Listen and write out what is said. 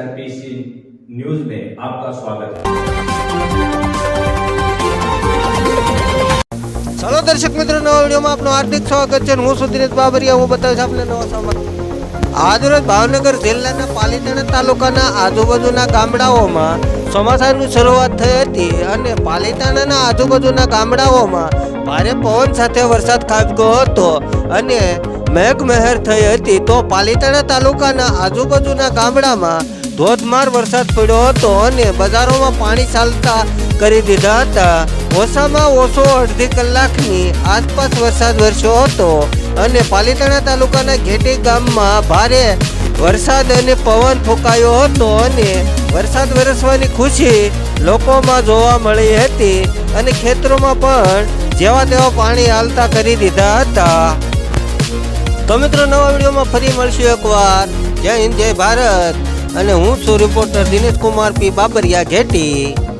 आईएसआरपीसी news में आपका स्वागत है ચાલો દર્શક મિત્રો નવા વિડીયોમાં આપનું હાર્દિક સ્વાગત છે અને હું સુધીરેશ બાબરિયા હું બતાવીશ આપને નવા સમાચાર આજરોજ ભાવનગર જિલ્લાના પાલીતાણા તાલુકાના આજુબાજુના ગામડાઓમાં ચોમાસાની શરૂઆત થઈ હતી અને પાલીતાણાના આજુબાજુના ગામડાઓમાં ભારે પવન સાથે વરસાદ ખાબક્યો હતો અને મેઘમહેર થઈ હતી તો પાલીતાણા તાલુકાના આજુબાજુના ગામડામાં ધોધમાર વરસાદ પડ્યો હતો અને બજારોમાં પાણી ચાલતા કરી દીધા હતા. ઓછામાં ઓછો અડધી કલાકની આસપાસ વરસાદ વરસ્યો હતો અને પાલીતાણા તાલુકાના ઘેટી ગામમાં ભારે વરસાદ અને પવન ફૂંકાયો હતો અને વરસાદ વરસવાની ખુશી લોકોમાં જોવા મળી હતી અને ખેતરોમાં પણ જેવા તેવા પાણી હાલતા કરી દીધા હતા. તો મિત્રો નવા વિડીયોમાં ફરી મળશું એકવાર. જય હિન્દ, જય ભારત. અને હું છું રિપોર્ટર દિનેશ કુમાર પી બાબરિયા ઘેટી